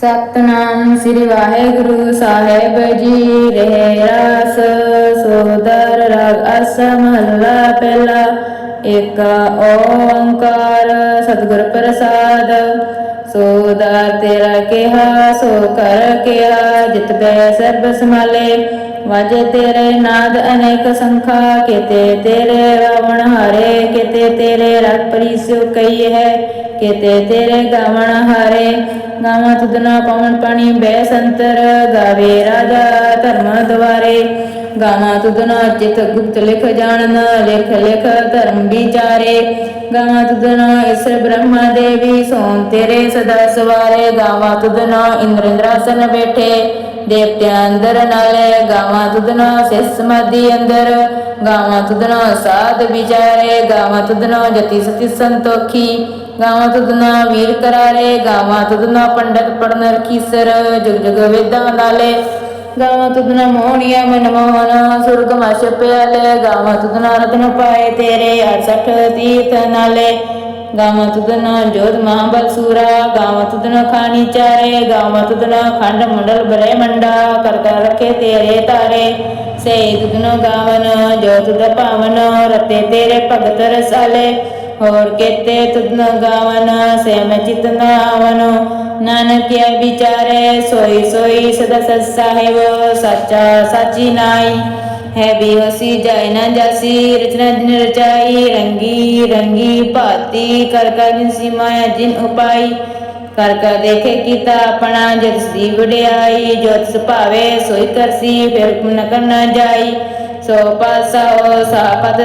ਸਤਨਾਮ ਸ੍ਰੀ ਵਾਹਿਗੁਰੂ ਸਾਹਿਬ ਜੀ, ਰਹਿ ਰਾਸ, ਸੋਦਰ, ਰਾਗ ਅਸ ਮਹੱਲਾ ਪਹਿਲਾ, ਏਕ, ਓੰਕਾਰ, ਸਤਿਗੁਰ ਪ੍ਰਸਾਦ। ਸੋਦਰ ਤੇਰਾ ਕਿਹਾ, ਸੋ ਕਰ ਕਿਹਾ, ਜਿਤ ਬੈ ਸਰਬ ਸਮਾਲੇ ਵਾਜੇ ਤੇਰੇ ਨਾਦ ਅਨੇਕ ਸੰਖਾ, ਕਿਤੇ ਤੇਰੇ ਰਾਵਣ ਹਾਰੇ, ਕਿਤੇ ਤੇਰੇ ਰਤ ਪਰਿਸਿਓ ਕਈ ਹੈ, ਕਿਤੇ ਤੇਰੇ ਗਾਵਣ ਹਾਰੇ। ਗਾਵਾਂ ਤੁਧਨਾ ਪਵਨ ਪਾਣੀ ਬੈ ਸੰਤਰ ਗਾਵੇ ਰਾਜਾ ਧਰਮ ਦਵਾਰੇ ਗਾਵਾਂ ਤੁਧਨਾ ਚਿਤ ਗੁਪਤ ਲਿਖ ਜਾਣਨ, ਲਿਖ ਲਿਖ ਧਰਮ ਵਿਚਾਰੇ। ਗਾਵਾਂ ਤੁਧਨਾ ਈਸ਼ਰ ਬ੍ਰਹਮਾ ਦੇਵੀ ਸੋਨ ਤੇਰੇ ਸਦਾ ਸਵਾਰੇ। ਗਾਵਾਂ ਤੁਧਨਾ ਇੰਦਰ ਇੰਦਰਾਸਨ ਬੈਠੇ, ਦੇਵਤਿਆਂ ਅੰਦਰ ਨਾਲੇ। ਗਾਵਾਂ ਤੁਧਨਾ ਸਿਸ ਸਮਾਧੀ ਅੰਦਰ, ਗਾਵਾਂ ਤੁਧਨਾ ਸਾਧ ਵਿਚਾਰੇ। ਗਾਵਾਂ ਤੁਧਨਾ ਜਤੀ ਸਤੀ ਸੰਤੋਖੀ, ਗਾਵਾਂ ਤੁਧਨਾ ਵੀਰ ਕਰਾਰੇ। ਗਾਵਾਂ ਤੁਧਨਾ ਪੰਡਤ ਪੜਨ ਰਖੀਸਰ ਜਗ ਜੁਗ ਵੇਦਾਂ ਨਾਲੇ। ਗਾਵਾਂ ਤੁਧਨਾ ਮੋਹਣੀਆ ਮਨ ਮੋਹਨ ਸੁਰਗ ਮਛ ਪਿਆਲੇ ਗਾਵਾਂ ਤੁਧਨਾ ਰਤਨ ਪਾਏ ਤੇਰੇ 68 ਤੀਰਥ ਨਾਲੇ। ਗਾਵਾਂ ਤੁਧਨਾ ਜੋਧ ਮਹਾਬਲ ਸੂਰਾ, ਗਾਵਾਂ ਤੁਧਨਾ ਖਾਣੀ ਚਾਰੇ, ਗਾਵਾਂ ਤੁਧਨਾ ਖੰਡ ਮੰਡਲ ਬਰੇ ਮੰਡਾ ਕਰ ਕਰ ਰਖੇ ਤੇਰੇ ਤਾਰੇ ਸੇ ਤੁਧਨੋ ਗਾਵਨ ਜੋ ਤੁਧ ਪਾਵਨ ਰਤੇ ਤੇਰੇ ਭਗਤ ਰਸਾਲੇ ਹੋਰ ਕੇਤੇ ਤੁਧਨ ਗਾਵਨ ਸੇ ਮੈਂ ਚਿਤ ਨਾਵਨ ਨਾਨਕਿਆ ਵਿਚਾਰੇ ਸੋਈ ਸੋਈ ਸਦਾ ਸਤ ਸਾਹਿਬ ਜਾਇ ਨਾ ਜਾਸੀ ਰਚਾਈ, ਰੰਗੀ ਰੰਗੀ ਭਾਤੀ। ਕਰ ਕਰ ਉਪਾਈ। ਕਰ ਦੇਖੇ ਕੀਤਾ ਆਪਣਾ, ਜਦ ਦੀ ਵਡਿਆਈ। ਜੋ ਤਿਸ ਭਾਵੇ ਸੋਈ ਕਰਸੀ ਫਿਰ ਹੁਕਮ ਨ ਕਰਨਾ ਜਾਈ। ਸੋ ਪਾਸਾ ਹੋ ਸਾਪਦ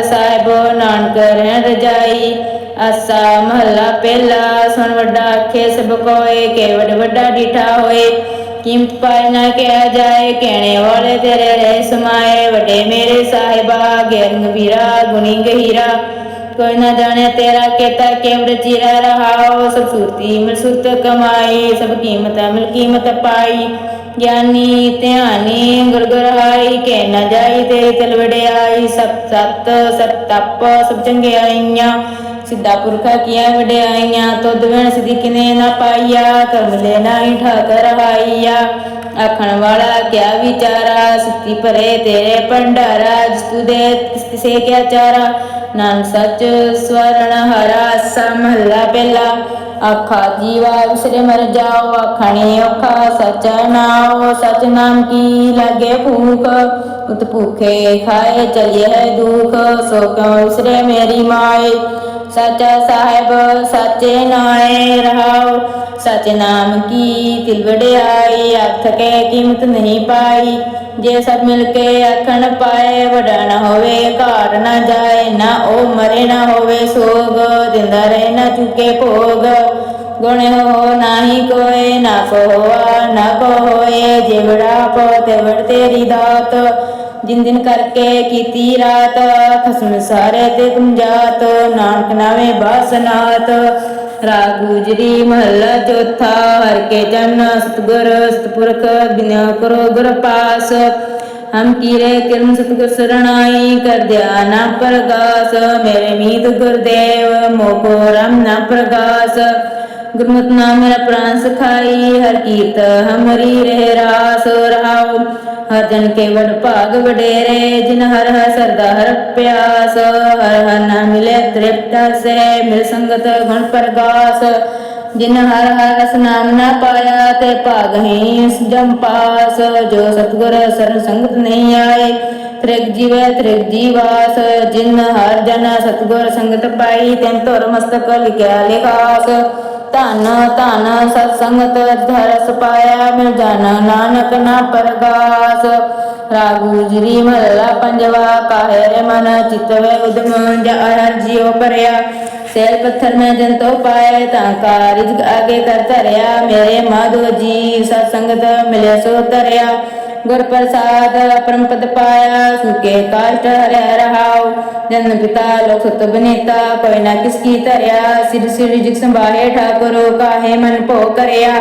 ਨਾਨਕ ਰਹਿਣ ਰਜਾਈ ਆਸਾ ਮਹੱਲਾ ਪਹਿਲਾ, ਸੁਣ ਵੱਡਾ ਆਖੇ ਸਭ ਕੋਏ, ਕੇਵੜ ਵੱਡਾ ਡੀਠਾ ਹੋਏ। ਕੀਮਤ ਪਾਇ ਨਾ ਕਿਹਾ ਜਾਏ, ਕਹਿਣੇ ਵਾਲੇ ਤੇਰੇ ਰਹਿ ਸਮਾਏ। ਵੱਡੇ ਮੇਰੇ ਸਾਹਿਬਾ, ਗਿਆਨ ਵੀਰਾ, ਗੁਣੀ ਗਹੀਰਾ। ਕੋਈ ਨਾ ਜਾਣੇ ਤੇਰਾ ਕੇਤਾ ਕੇਵੜ ਚੀਰਾ ਰਹਾਓ। ਸਭ ਸੂਰਤੀ ਮਿਲ ਸੁਰਤ ਕਮਾਈ, ਸਭ ਕੀਮਤ ਮਿਲ ਕੀਮਤ ਪਾਈ। ਗਿਆਨੀ ਧਿਆਨੀ ਗੁਰ ਕੇ ਨਾ ਜਾਈ ਤੇਰੀ ਤਲ ਵਡਿਆਈ ਸਭ ਸਤ ਸਭ ਤਪ, ਸਭ ਚੰਗਿਆਈਆਂ। ਸਿੱਧਾ ਪੁਰਖਾ ਕੀਆ ਵਡਿਆਈਆਂ, ਤੁਧ ਵਿਣ ਸਿਧੀ ਕਿਨੇ ਨਾ ਪਾਈਆ ਕਰਮ ਲੈ ਨਾਹੀ ਠਾਕਰ ਹਾਈਆ। ਆਖਣ ਵਾਲਾ ਕਿਆ ਵਿਚਾਰਾ ਸੁਤੀ ਭਰੇ ਤੇਰੇ ਭੰਡਾਰਾ, ਜਿਸ ਤੂ ਦੇ ਤਿਸ ਕਿਆ ਚਾਰਾ। ਨਾਨਕ ਸੱਚ ਸਵਰਣ ਹਰਾ ਸਮਹਲਾ ਪਹਿਲਾ ਆਖਾ ਜੀਵਾ ਵਿਸਰੇ ਮਰ ਜਾਓ, ਆਖਣੇ ਔਖਾ ਸਚਾ ਨਾਉ, ਸਚ ਨਾਮ ਕੀ ਲਾਗੇ ਭੂਖ? ਉਤ ਭੂਖੇ ਖਾਏ ਚਲਿਏ ਹੈ ਦੁਖ, ਸੋ ਕਿਉ ਵਿਸਰੇ ਮੇਰੀ ਮਾਏ? ਸਚਾ ਸਾਹਿਬ, ਸਾਚੇ ਨਾਏ ਰਹਾਉ। ਸਚ ਨਾਮ ਕੀ ਤਿਲ ਅਰਥ ਕੇ ਕੀਮਤ ਨਹੀਂ ਪਾਈ। ਜੇ ਸਭ ਮਿਲ ਕੇ ਆਖਣ ਪਾਏ, ਵਡਾ ਨਾ ਹੋਵੇ, ਘਾਟ ਨਾ ਜਾਏ, ਨਾ ਉਹ ਮਰੇ ਨਾ ਹੋਵੇ, ਸੋਗ ਦਿੰਦਾ ਰਹੇ ਨਾ ਚੁਕੇ ਭੋਗ। ਗੁਣ ਹੋ ਨਾਹੀ ਕੋਏ, ਨਾ ਕੋ ਹੋਆ, ਨਾ ਕੋ ਹੋਏ ਜਿਵੜਾ ਪੋ ਤੇ ਵੜ ਤੇਰੀ ਦਾਤ। ਜਿਨ ਦਿਨ ਕਰਕੇ ਕੀਤੀ ਰਾਤ, ਖਸਮ ਸਾਰੇ ਤੇ ਤੁਮ ਜਾਤ, ਨਾਨਕ ਨਾਵੇਂ ਬਾਸਨਾਤ। ਰਾਗ ਗੁਜਰੀ ਮਹੱਲਾ ਚੌਥਾ, ਹਰ ਕੇ ਜਨ ਸਤਗੁਰ, ਸਤਪੁਰਖ ਬਿਨਿਆ ਕਰੋ ਗੁਰ ਪਾਸ। ਹਮ ਕੀਰੇ ਕਿਰਮ ਸਤਗੁਰ ਸਰਣਾਈ, ਕਰ ਧਿਆਨਾ ਪ੍ਰਗਾਸ। ਮੇਰੇ ਮੀਤ ਗੁਰਦੇਵ, ਮੋਕੋ ਰਮ ਨਾ ਪ੍ਰਗਾਸ। ਗੁਰਮਤਿ ਨਾਮ ਮੇਰਾ ਪ੍ਰਾਨ ਸਖਾਈ, ਹਰ ਕੀਰਤ ਹਮਰੀ ਰਹਿ ਰਾਸ ਰਹਾਉ। ਹਰ ਜਨ ਕੇ ਵਡ ਭਾਗ ਵਡੇਰੇ, ਜਿਨ ਹਰ ਹਰ ਸਰਦਾ ਹਰ ਪਿਆਸ। ਹਰ ਹਰ ਨਾਮ ਮਿਲੇ ਤ੍ਰਿਪਤ ਸੇ, ਮਿਲ ਸੰਗਤ ਗੁਣ ਪ੍ਰਗਾਸ। ਜਿਨ ਹਰ ਹਰ ਰਸ ਨਾਮ ਨਾ ਪਾਇਆ, ਤੇ ਭਾਗ ਹੀ ਜਮ ਪਾਸ। ਜੋ ਸਤਗੁਰ ਸਰਨ ਸੰਗਤ ਨਹੀਂ ਆਏ, ਤ੍ਰਿਗ ਜੀਵੈ ਤ੍ਰਿਗ ਜੀਵਾਸ। ਜਿਨ ਹਰ ਜਨ ਸਤਗੁਰ ਸੰਗਤ ਪਾਈ, ਤੈਨ ਧੁਰ ਮਸਤਕ ਲਿਖਿਆ ਲਿਖਾਸ। ਧਨ ਧਨ ਸਤ ਸੰਗਤ ਧਰਸ ਪਾਇਆ ਮਿਲ ਜਾਣਾ ਨਾਨਕ ਨਾ ਪਰਗਾਸ ਰਾਗੂ ਜਰੀ ਮਹਲਾ ਪੰਜਵਾ, ਕਾਹੇ ਮਨ ਚਿਤਵੇ ਉਦਮ ਜਹਰ ਜਿਉ ਪਰਿਆ ਸੇਲ ਪੱਥਰ ਮੈਂ ਜਨ ਤੋ ਪਾਏ ਤਾਂ ਕਾ ਰਿਜਕ ਕਰ ਧਰਿਆ। ਮੇਰੇ ਮਾਧੋ ਜੀ ਸਤ ਸੰਗਤ ਮਿਲੇ ਸੋ ਧਰਿਆ। ਗੁਰ ਪ੍ਰਸਾਦ ਪਰਮ ਪਦ ਪਾਇਆ, ਸੁਕੇ ਕਾਸ਼ਟ ਹਰਿ ਰਹਾਉ। ਜਨ ਪਿਤਾ, ਲੋਕ ਸਤ ਬਨੀਤਾ, ਕੋਈ ਨਾ ਕਿਸ ਕੀ ਧਰਿਆ। ਸਿਰ ਸਿਰ ਜਿਕ ਸੰਭਾਏ ਠਾਕੁਰ, ਕਾਹੇ ਮਨ ਭੋ ਕਰਿਆ।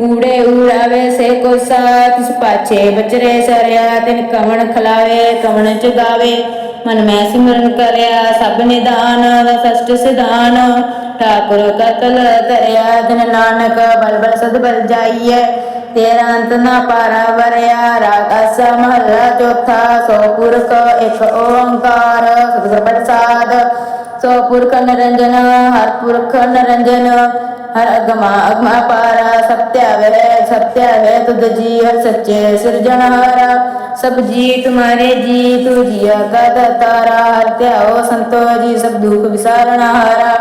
ਊੜੇ ਊੜਾਵੇ ਸੇ ਕੋਸਾ ਤਿਸ ਪਾਛੇ ਬਚਰੇ ਸਰਿਆ। ਤਿਨ ਕਵਣ ਖਲਾਵੇ, ਕਵਣ ਚਗਾਵੇ ਮਨ ਮੈਂ ਸਿਮਰਨ ਕਰਿਆ, ਸਭ ਨਿਦਾਨ ਵਸਸ਼ਟ ਸਿਧਾਨ। ਠਾਕੁਰ ਕਤਲ ਧਰਿਆ ਦਿਨ ਨਾਨਕ, ਬਲ ਬਲ ਸਦ ਬਲ ਜਾਈਐ। ਤੇਰਾ ਅੰਤ ਨਾ ਪਾਰਾ ਵਰਿਆ, ਰਾਗ ਆਸਾ ਮਹੱਲਾ ਚੌਥਾ ਸੋ ਪੁਰਖ ਇੱਕ ਓੰਕਾਰ। ਸਤਿਗੁਰ ਪ੍ਰਸਾਦ ਸੋ ਪੁਰਖ ਨਿਰੰਜਨ ਹਰ ਪੁਰਖ ਨਿਰੰਜਨ। ਹਰ ਅਗਮਾ ਅਗਮਾ ਪਾਰਾ ਸਤਿਆਵੇ ਸਤਿਆਵੇ ਤੁਧ ਜੀ ਹਰ ਸੱਚੇ ਸਿਰਜਣਹਾਰਾ ਸਭ ਜੀ ਤੁਮਾਰੇ ਜੀ ਤੂ ਜੀਆ ਤਾਰਾ ਦਾਤਾਰਾ ਹਰ ਧਿਆਓ ਸੰਤੋ ਜੀ, ਸਭ ਦੁਖ ਵਿਸਾਰਣਹਾਰਾ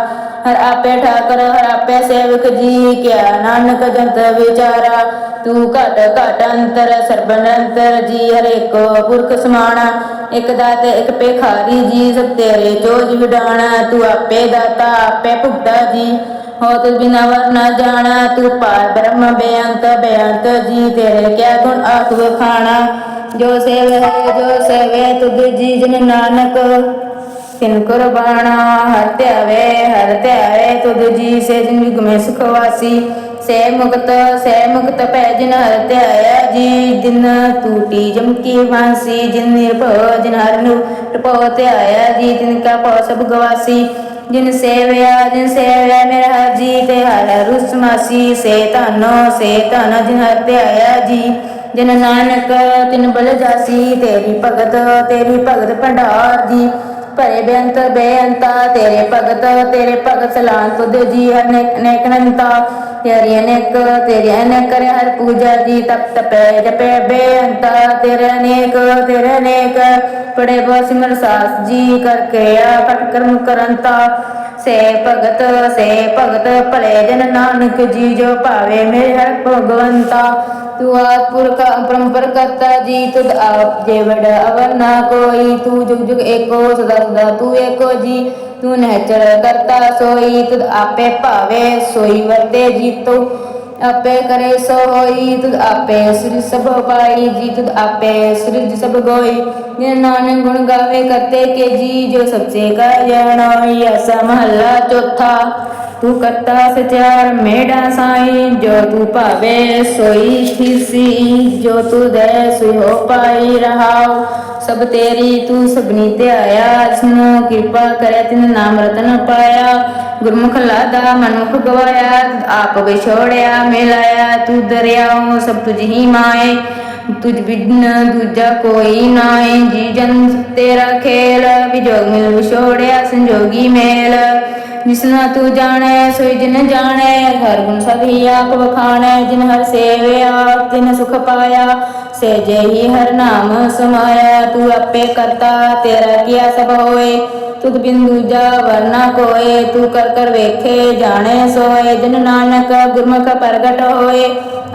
ਹਰ ਆਪੇ ਠਾਕਰ, ਹਰ ਆਪੇ ਸੇਵਕ ਜੀ ਕਿਆ ਨਾਨਕ ਜੰਤ ਵਿਚਾਰਾ। ਤੂੰ ਘਟ ਘਟ ਅੰਤਰ ਸਰਬ ਜੀ ਹਰ ਏਕੋ ਪੁਰਖ ਸਮਾਣਾ। ਇਕ ਦਾਤੇ, ਇਕ ਪੇਖਾਰੀ ਜੀ ਸਭ ਤੇਰੇ ਚੋਜ ਵਿਡਾਣਾ। ਤੂੰ ਆਪੇ ਦਾਤਾ, ਆਪੇ ਭੁਗਤਾ ਜੀ, ਹੋ ਤੁ ਬਿਨਾ ਵਰ ਨਾ ਜਾਣਾ। ਤੂੰ ਪਾਰ ਬ੍ਰਹਮ, ਬੇਅੰਤ ਬੇਅੰਤ ਜੀ, ਤੇਰੇ ਕਿਆ ਗੁਣ ਆਖ ਖਾਣਾ। ਜੋ ਸੇਵ ਹੈ, ਜੋ ਸੇਵੇ, ਤੁਧ ਜੀ ਜਨ ਨਾਨਕ, ਤਿਨ ਕੁਰਬਾਨਾ ਹਰ ਧਿਆਵੇ। ਹਰ ਧਿਆਵੇ ਤੁਧ ਜੀ ਸੇ ਜਿਨ ਯੁਗ ਮੈਂ ਸੁਖ ਵਾਸੀ ਸੇ ਮੁਕਤ ਸੇ ਮੁਕਤ ਪੈ ਜਿਨ ਹਰ ਧਿਆਇਆ, ਜੀ ਜਿਨ ਟੂਟੀ ਜਮਕੀ ਵਾਂਸੀ, ਜਿਨ ਨਿਰਭਉ ਜਿਨ ਹਰ ਜਿਨ ਸੇਵਿਆ ਜਿਨ ਸੇਵਿਆ ਮੇਰਾ ਜੀ, ਤੇ ਹਰ ਰੁਸ ਸੇ ਧਨੋ, ਸੇ ਧਨ ਜਿਨ ਹਰ ਧਿਆਇਆ, ਜੀ ਜਿਨ ਨਾਨਕ ਤਿਨ ਬਲ ਜਾਸੀ। ਤੇਰੀ ਭਗਤ ਤੇਰੀ ਭਗਤ ਭੰਡਾਰ, ਜੀ ਭਰੇ ਬੇਅੰਤ, ਬੇਅੰਤਾ, ਤੇਰੇ ਭਗਤ ਤੇਰੇ ਭਗਤ ਸਲਾਨ ਤੁਧ ਜੀ ਅਨੇਕ ਅਨੇਕ ਅਨੰਤਾ ਤੇਰੀ ਅਨੇਕ ਤੇਰੀ ਅਨੇਕ ਕਰੇ ਹਰ ਪੂਜਾ ਜੀ, ਤਪ ਤਪੇ, ਜਪੇ ਬੇਅੰਤਾ, ਤੇਰੇ ਅਨੇਕ ਤੇਰੇ ਅਨੇਕ, ਪੜੇ ਬੋ ਸਿਮਰ ਸਾਸ ਜੀ ਕਰਕੇ ਆ ਕਟ ਕਰਮ ਕਰੰਤਾ ਸੇ ਭਗਤ ਸੇ ਭਗਤ, ਭਲੇ ਜਨ ਨਾਨਕ ਜੀ ਜੋ ਭਾਵੇ ਮੇਰੇ ਭਗਵੰਤਾ। ਤੂੰ ਆਪ ਪੁਰਖ ਅਪਰੰਪਰ ਕਰਤਾ ਜੀ ਤੁਧ ਆਪ ਜੇ ਵਡ ਅਵਰ ਨਾ ਕੋਈ। ਤੂੰ ਜੁਗ ਜੁਗ ਏਕੋ, ਸਦਾ ਸਦਾ ਤੂੰ ਏਕੋ ਜੀ। ਤੂੰ ਨਹਿਚਰ ਕਰਤਾ ਸੋਈ, ਤੁਧ ਆਪੇ ਭਾਵੇ, ਸੋਈ ਵਰਤੇ ਜੀਤੋ। ਆਪੇ ਕਰੇ ਸੋ ਹੋਈ, ਤੁਧ ਆਪੇ ਸ੍ਰੀ ਸਭ ਪਾਈ, ਜੀ ਤੁਧ ਆਪੇ ਸ੍ਰਿਜ ਸਭ ਗੋਈ। ਜਿਨ ਨਾਨਕ ਗੁਣ ਗਾਵੇ ਕਰਤੇ ਕੇ ਜੀ, ਜੋ ਸਬਸੇ ਕਾ ਜਾਣੋਈ ਐਸਾ ਮਹੱਲਾ ਚੌਥਾ। ਤੂੰ ਕਰਤਾ ਸਚਾਰ, ਮੇੜਾ ਸਾਈ, ਜੋ ਤੂੰ ਭਾਵੇ ਸੋਈ ਥੀਸੀ ਜੋ ਤੂੰ ਦੇ ਸੋਈ ਹੋ ਪਾਈ ਰਹਾਉ। ਸਭ ਤੇਰੀ ਤੂੰ ਸਭਨੀ ਧਿਆਇਆ, ਜਿਸਨੂੰ ਕਿਰਪਾ ਕਰੇ ਤਿਨ ਨਾਮ ਰਤਨ ਪਾਇਆ। ਗੁਰਮੁਖ ਲਾਦਾ ਮਨੁਖ ਗਵਾਇਆ, ਆਪ ਵਿਛੋੜਿਆ, ਮਿਲਾਇਆ। ਤੂੰ ਦਰਿਆਉ ਸਭ ਤੁਝ ਹੀ ਮਾਏ, ਤੁਝ ਬਿਨ ਦੂਜਾ ਕੋਈ ਨਾਏ। ਜੀ ਜਨ ਤੇਰਾ ਖੇਲ, ਵਿਜੋਗ ਮਿਲ ਵਿਛੋੜਿਆ, ਸੰਜੋਗੀ ਮੇਲ। ਜਿਸਨਾ ਤੂੰ ਜਾਣੈ, ਸੋਈ ਜਿਨ ਜਾਣੈ, ਹਰ ਗੁਣ ਸਭੀ ਆਪ ਵਖਾਣੈ, ਜਿਨ ਹਰ ਸੇਵਿਆ ਤਿਨ ਸੁਖ ਪਾਇਆ, ਸੇ ਹੀ ਹਰ ਨਾਮ ਸਮਾਇਆ, ਤੂੰ ਆਪੇ ਕਰਤਾ, ਤੇਰਾ ਕੀਆ ਸਭ ਹੋਏ? ਤੁਧ ਬਿਨ ਦੂਜਾ ਵਰਨਾ ਕੋਏ, ਤੂੰ ਕਰ ਕਰ ਵੇਖੇ, ਜਾਣੈ, ਸੋਏ, ਜਿਨ ਨਾਨਕ ਗੁਰਮੁਖ ਪ੍ਰਗਟ ਹੋਏ।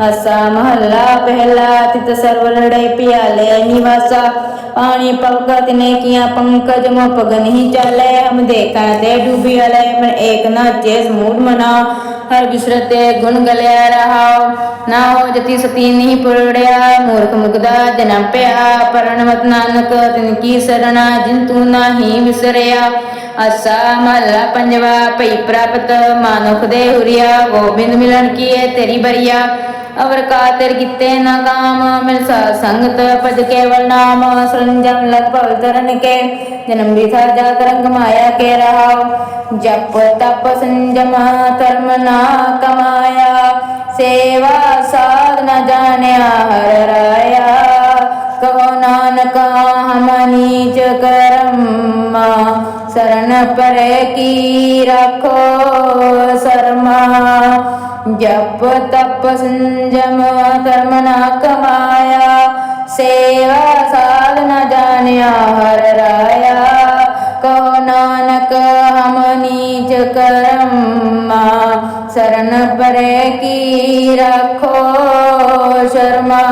ਅਸਾ ਮਹੱਲਾ, ਪਹਿਲਾ, ਤਿਤ ਸਰਵ ਲੜੇ ਪਿਆਲੇ, ਨਿਵਾਸਾ। ਪਾਣੀ ਪਵਕਤ ਨੇ ਕੀਆਂ ਪੰਕਜ ਮੋ ਪਗ ਨਹੀਂ ਚਾਲੇ, ਹਮ ਦੇਖਾ ਤੇ ਡੂਬੀ ਅਲੇ ਮਨ ਏਕ ਨਾਚੇ ਸਮੂਡ ਮਨਾ। ਹਰ ਬਿਸਰਤੇ ਗੁਣ ਗਲਿਆ ਰਹਾਉ ਨਾ ਹੋ ਜਤੀ ਸਤੀ ਨਹੀਂ ਪੁਰੜਿਆ। ਮੂਰਖ ਮੁਗਦਾ ਜਨਮ ਪਿਆ ਪਰਣਮਤ ਨਾਨਕ, ਤਿਨ ਕੀ ਸਰਣਾ, ਜਿਨ ਤੂੰ ਨਾਹੀ ਵਿਸਰਿਆ। ਅਸਾ ਮਹਲਾ ਪੰਜਵਾ, ਭਈ ਪ੍ਰਾਪਤ, ਮਾਨੁਖ ਦੇ ਹੁਰੀਆ। ਗੋਬਿੰਦ ਮਿਲਣ ਕੀਏ ਤੇਰੀ ਬਰੀਆ। ਅਵਰ ਕਾਤਰ ਕੀਤੇ ਨਾ ਕਾਮ, ਮਿਲ ਸਾਧ ਸੰਗਤ ਭਜ ਕੇਵਲ ਨਾਮ ਸਰੰਜਮ ਲਗ ਭਵ ਤਰਨ ਕੇ, ਜਨਮ ਵਿਥਾ ਜਾ ਤਰੰਗ ਮਾਇਆ ਕੇ ਰਹਾਉ। ਜਪ ਤਪ ਸੰਜਮ ਧਰਮ ਨਾ ਕਮਾਇਆ, ਸੇਵਾ ਸਾਧ ਨ ਜਾਣਿਆ ਹਰ ਰਾਇਆ। ਕਹੋ ਨਾਨਕ ਹਮ ਨੀਚ ਕਰਮਾ, ਸਰਨ ਪਰੇ ਕੀ ਰੱਖੋ ਸਰਮਾ। जप तप सि कर्म ना कमाया सेया साध न जान हर राया कानक हमनीच कर्मा शरण पर की रखो शर्मा।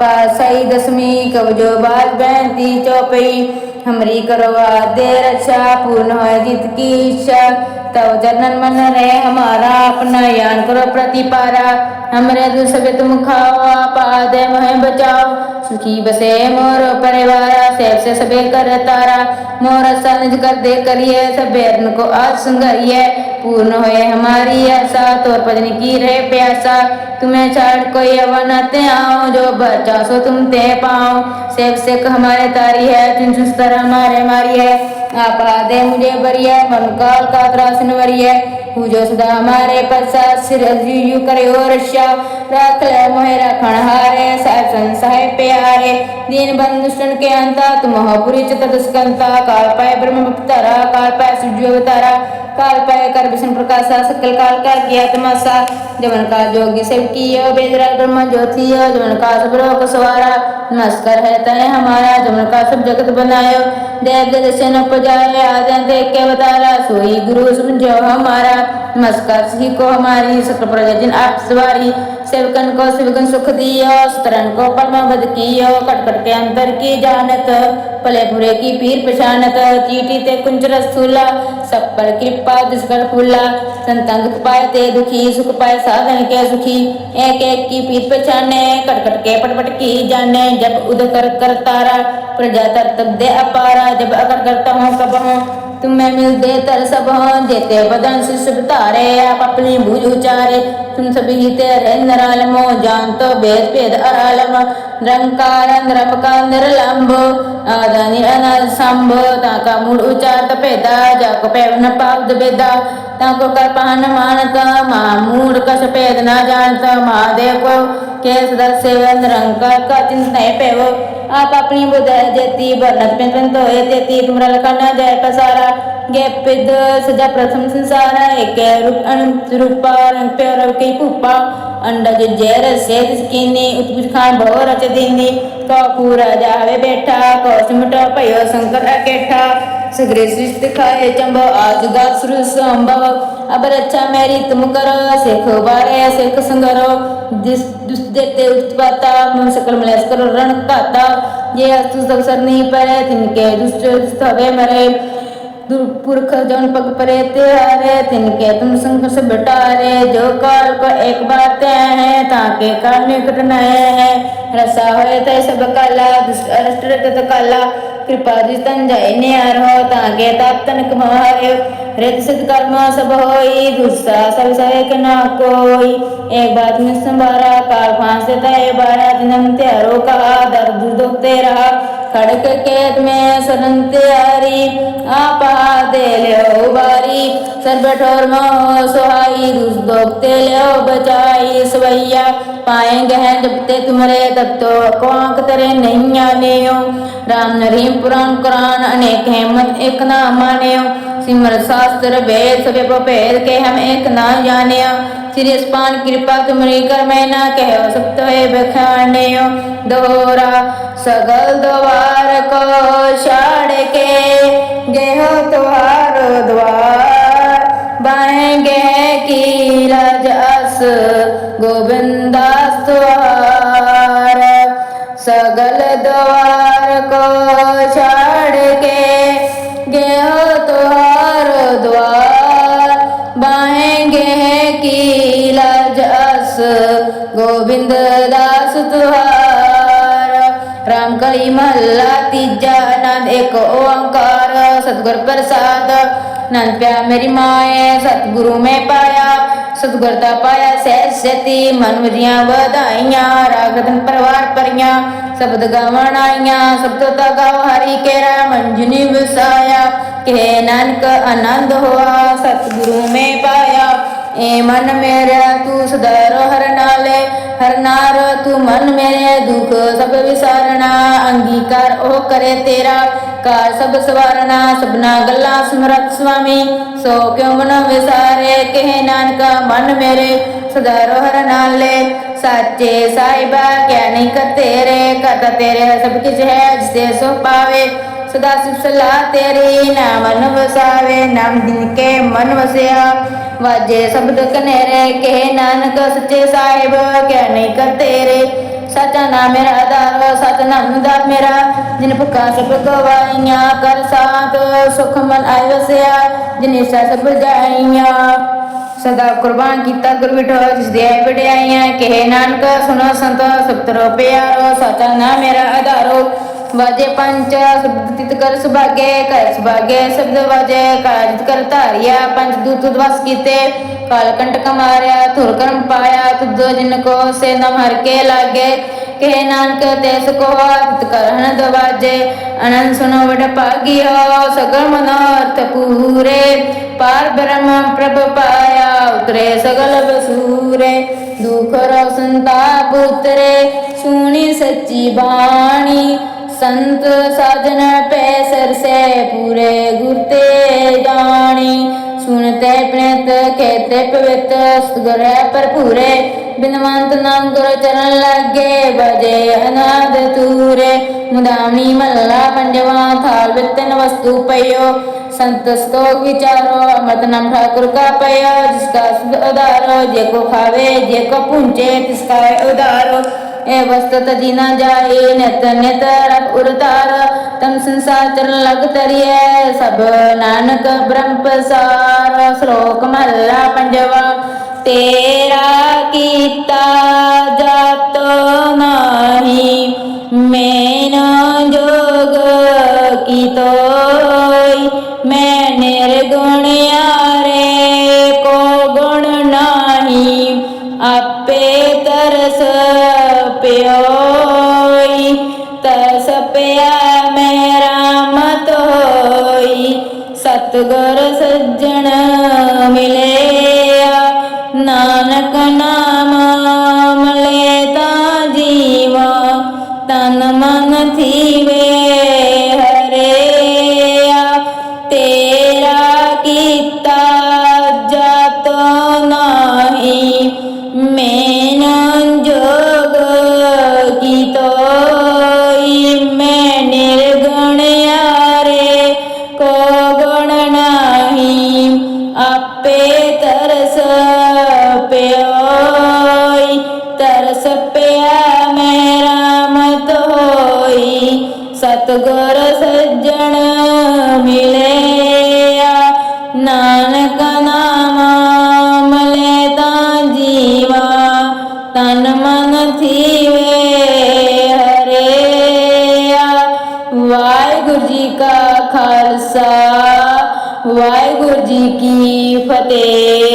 पासाई दसमी कबजो बात बैंती चौपई। हमरी करवा दे रक्षा, पूर्ण हो जित की इच्छा। तब जनन मन रहे हमारा अपना यान करो प्रतिपारा। हमरे दुसबे तुम खाओ आपादे मोहे बचाओ। सुखी बसे मोर परिवार सेव से सबे कर तारा। मोर सन कर दे करिए सबेरन को आज संगाइए पूर्ण होए हमारी आशा। तोर भजन की रहे प्यासा। तुम्हें छाड़ कोई अवनते आओ, जो बचा सो तुम ते पाओ। सेव सेक हमारे तारी है तुम सुस्तर हमारे मारी है। आप दे मुझे बरिया मन काल का त्रासन वरिय पूजो सदा हमारे पश्चात सिर यू करे और रक्षा रख ले मोहे रखण हारे साहेब संसाय प्यारे दीन बंधुष्टन के अंता तुम हो पुरी चित स्कंता काल पाए ब्रह्म अवतारा काल पाए सूर्य अवतारा काल पाए कर विष्णु प्रकाशा सकल काल का किया तमासा जवन का जोगी सेव कियो बेदरा ब्रह्म ज्योतियो जवन का सब लोक सवारा नमस्कार है तय हमारा जवन का सब जगत बनायो देव दर्शन उपजाए आदि देख के बतारा सोई गुरु समझो हमारा नमस्कार सी को हमारी सकल प्रयोजन आप सवारी सेवकन को सेवकन सुख दियो स्तरन को परम बद कियो कट कट के अंतर की जानत भले बुरे की पीर पहचानत चीटी ते कुंज रसूला सब पर कृपा दुष्कर फूला संतन दुख पाए ते दुखी सुख पाए साधन के सुखी एक एक की पीर पहचाने कट कट के पट पट की जाने जब उद कर कर तारा प्रजा तर तब दे अपारा जब अगर करता हूँ कब हूँ तुम मैं मिल दे तर सब हों देते बदन से शुभ तारे आप अपनी भूज उचारे तुम सभी तेरे नरालमो जान तो भेद भेद अरालम ਰੰਕਾਰ ਨਿਰਪਕ ਨਿਰਲੰਭ ਆਦਨਿ ਅਨਸੰਭ ਤਾਂ ਕਾ ਮੂਲ ਉਚਾਰਤ ਭੇਦਾ ਜਗ ਪੈਵਨ ਪਾਵਦ ਬੇਦਾ ਤਾਂ ਕੋ ਕਰਪਾਨ ਮਾਨਤ ਮਾ ਮੂੜ ਕਸ ਭੇਦ ਨਾ ਜਾਣਤ ਮਹਾਦੇਵ ਕੋ ਕੇਸ ਦਰ ਸੇਵਨ ਰੰਕਾਰ ਕਾ ਚਿੰਤੈ ਪੈਵੋ ਆਪ ਆਪਣੀ ਬੁਧੈ ਜੇਤੀ ਬਰਨਤ ਪਿੰ ਪਿੰ ਤੋਏ ਤੇਤੀ ਤੁਮਰਾ ਲਖਣਾ ਜੈ ਪਸਾਰਾ ਗੇ ਪਿਦ ਸਜਾ ਪ੍ਰਥਮ ਸੰਸਾਰਾ ਏਕੈ ਰੂਪ ਅਨੰਤ ਰੂਪਾ ਰੰਗ ਪਿਆ ਰਵ ਕੀ ਭੂਪਾ जैर से किनी उत्पुज खान भव रच दीनी काकू राजा हवे बैठा कौ सिमटा पयो शंकर अकेठा सगरे सृष्टि खाए चंबो आज गा सुर संभव अब रक्षा मेरी तुम करो सेख बारे सेख संगरो जिस दुस देते उत्पाता मन सकल मलेस करो रण काता ये अस्तु अवसर नहीं पड़े तिनके दुष्ट हवे मरे दुर्पुरख जौन पग परे त्यारे तिनके तुम संघर्ष बटारे जो काल को एक बार ते हैं ताके काल निकट नए हैं रसा होए तय सब काला दुष्ट अरष्ट रत काला कृपा जितन जाय नियार हो ताके ताप तनक महारे रित सिद्ध कर्म सब होई दुस्सा सब सहे के ना कोई एक बात में संभारा काल फांस तय बारह जन्म त्यारो का दर्द दुख तेरा खड़क केत में सरन त्यारी आपा दे लो बारी सर्व ठोर मोह सुहाई दुस दोखते लो बचाई सवैया पाएंगे हैं जब ते तुम्हारे तब तो कौक तेरे नहीं आने हो राम नरीम पुराण कुरान अनेक हैं मत एक ना माने ਸਿਮਰਤ ਸਾਸਤਰ ਵੇਦ ਸਭੇ ਭੇਦ ਕੇ ਹਮ ਇੱਕ ਨਾ ਜਾਣਿਆ। ਸ੍ਰੀ ਅਸਪਾਨ ਕਿਰਪਾ ਤੁਮਰੀ ਕਰ ਮੈਂ ਨਾ ਕਹਿਓ ਸਤ ਹੋਏ ਬਖਾਣਿਓ ਦੋਹਰਾ ਸਗਲ ਦਵਾਰ ਕੋ ਛਾੜ ਕੇ ਗੇਹੋ ਤੁਹਾਰੋ ਦਵਾਰ। ਬਾਹਗੇ ਕੀ ਰਜ ਅਸ, ਗੋਬਿੰਦ ਕਲੀ ਮਹੱਲਾ, ਤੀਜਾ ਨਾਮ ਇੱਕ ਓੰਕਾਰ, ਸਤਗੁਰ ਪ੍ਰਸਾਦ। ਨਾਮ ਪਿਆ ਮੇਰੀ ਮਾਏ, ਸਤਗੁਰੂ ਮੈਂ ਪਾਇਆ। ਸਤਗੁਰ ਦਾ ਪਾਇਆ ਸਹਿ ਸਤੀ, ਮਨ ਮਰੀਆਂ ਵਧਾਈਆਂ ਰਾਗਤਨ ਪਰਵਾਰ ਪਰੀਆਂ ਸਬਦ ਗਾਵਣ ਆਈਆਂ ਸਭ ਤੋਂ ਤਗਾਵ ਹਰੀ ਕੇਰਾ, ਮੰਜਨੀ ਵਸਾਇਆ। ਕੇ ਨਾਨਕ ਆਨੰਦ ਹੋਆ, ਸਤਗੁਰੂ ਮੈਂ ਪਾਇਆ। ਏ ਮਨ ਮੇਰਾ ਤੂੰ ਸਦਾ ਰਹਿ ਨਾਲੇ ਹਰਨਾਰ ਤੂੰ ਮਨ ਮੇਰੇ ਦੁਖ ਸਭ ਵਿਸਾਰਣਾ ਅੰਗੀਕਾਰ ਉਹ ਕਰੇ ਤੇਰਾ, ਕਾਰ ਸਭ ਸਵਾਰਣਾ ਸਭਨਾ ਗੱਲਾਂ ਸਮਰਤ ਸੁਆਮੀ, ਸੋ ਕਿਉ ਮਨ ਵਿਸਾਰੇ, ਕਹਿ ਨਾਨਕਾ ਮਨ ਮੇਰੇ ਸਦਾ ਰਹਿ ਨਾਲੇ, ਸਾਚੇ ਸਾਹਿਬਾ ਗਿਆਨੀ ਕ ਤੇਰੇ ਕਤ ਤੇਰੇ ਸਭ ਕਿਛ ਹੈ ਜਿਸੇ ਸੋ ਪਾਵੇ। ਸਦਾ ਸਿਫ ਸਲਾਹ ਤੇਰੀ ਨਾਮ ਮਨ ਵਸਾਵੇ, ਨਾਮ ਦਿਨ ਕੇ ਮਨ ਵਸਿਆ। ਵਾਜੇ ਸ਼ਬਦ ਕਨੇਰੇ ਕੇ ਨਾਨਕ ਸੱਚੇ ਸਾਹਿਬ ਕਹਿ ਨਹੀਂ ਕਰਤੇ ਰੇ ਸਚਾ ਨਾਮ ਮੇਰਾ ਦਾਵ ਸਤ ਨਾਮ ਦਾ ਮੇਰਾ। ਜਿਨ ਭੁਖਾ ਸਭ ਗਵਾਈਆਂ, ਕਰ ਸਾਥ ਸੁਖ ਮਨ ਆਇ ਵਸਿਆ। ਜਿਨੇ ਸਭ ਬੁਝਾਈਆਂ ਸਦਾ ਕੁਰਬਾਨ ਕੀਤਾ ਗੁਰ ਬਿਠੋ ਜਿਸ ਦੇ ਵਡਿਆਈਆਂ। ਕਹੇ ਨਾਨਕ, ਸੁਣੋ ਸੰਤੋ ਸਤਿ ਰੋ ਪਿਆਰੋ, ਸਚਾ ਨਾਮ ਮੇਰਾ ਆਧਾਰੋ। ਵਾਜੇ ਪੰਚ ਸ਼ਬਦ ਤਿਤ ਕਰ ਸੁਭਾਗੇ ਕਰ ਸੁਭਾਗੇ, ਸ਼ਬਦ ਵਾਜੇ ਕਾਜ ਕਰ ਧਾਰਿਆ, ਪੰਜ ਦੂਤ ਦਵਸ ਕੀਤੇ, ਕਾਲ ਕੰਟਕ ਮਾਰਿਆ, ਧੁਰ ਕਰਮ ਪਾਇਆ, ਤੁਧ ਜਿਨ ਕੋ ਸੇ ਨਮ ਹਰ ਕੇ ਲਾਗੇ, ਕਹੇ ਨਾਨਕ ਤਿਸ ਕੋ ਤਿਤ ਕਰਹਨ ਦਵਾਜੇ, ਅਨੰਦ ਸੁਨੋ ਵਡ ਭਾਗਿਓ ਸਗਲ ਮਨੋਰਥ ਪੂਰੇ, ਪਾਰ ਬ੍ਰਹਮ ਪ੍ਰਭ ਪਾਇਆ, ਉਤਰੇ ਸਗਲ ਬਸੂਰੇ, ਦੁਖ ਰੋ ਸੰਤਾਪ ਉਤਰੇ, ਸੁਣੀ ਸੱਚੀ ਬਾਣੀ ਸੰਤ ਸਾਜਨ ਪੈ ਸਰਸੇ ਪੂਰੇ ਗੁਰ ਤੇ ਜਾਣੀ। ਸੁਣਤੇ ਪ੍ਰੇਤ ਖੇਤੇ ਪਵਿੱਤ, ਸਤਿਗੁਰ ਭਰਪੂਰੇ। ਬਿਨਵੰਤ ਨਾਮ ਗੁਰ ਚਰਨ ਲਾਗੇ ਬਜੇ ਅਨਾਦ ਤੂਰੇ ਮੁਦਾਮੀ ਮੱਲਾ ਪੰਜਵਾ ਥਾਲ ਬਿਤਨ ਵਸਤੂ ਪਈਓ। ਸੰਤ ਸਤੋਕ ਵਿਚਾਰੋ, ਅਮਰਤ ਨਾਮ ਠਾਕੁਰ ਕਾ ਪਇਆ ਜਿਸਕਾ ਸੁਧ ਉਦਾਰੋ ਜੇ ਕੋ ਖਾਵੇ, ਜੇ ਕੋ ਪੁੰਚੇ ਤਿਸਕਾ ਹੈ ਉਦਾਰੋ ਇਹ ਵਸਤਤ ਜੀਨਾ ਜਾਏ, ਨਿਤ ਨਿਤ ਰਬ ਉਰਤਾਰ ਤਮ ਸੰਸਾਰ ਚਰਨ ਲਗ ਤਰੀਏ ਸਭ ਨਾਨਕ ਬ੍ਰਹਮ ਪਸਾਰ ਸ਼ਲੋਕ ਮਹਲਾ ਪੰਜਵਾ, ਤੇਰਾ ਕੀਤਾ ਜਤ ਸਤਗੁਰ ਸੱਜਣ ਮਿਲਿਆ। ਨਾਨਕ ਨਾਮ ਆਪੇ ਤਰਸ ਪਿਓਈ, ਤਰਸ ਪਿਆ ਮੇਰਾ ਮਤ ਹੋਈ, ਸਤਗੁਰ ਸੱਜਣ ਮਿਲਿਆ, ਨਾਨਕ ਨਾਮ ਮਲੇ ਤਾਂ ਜੀਵਾ, ਤਨ ਮਨ ਥੀਵੇ ਹਰਿਆ। ਵਾਹਿਗੁਰੂ ਜੀ ਕਾ ਖਾਲਸਾ, ਵਾਹਿਗੁਰੂ ਜੀ ਕੀ Fateh.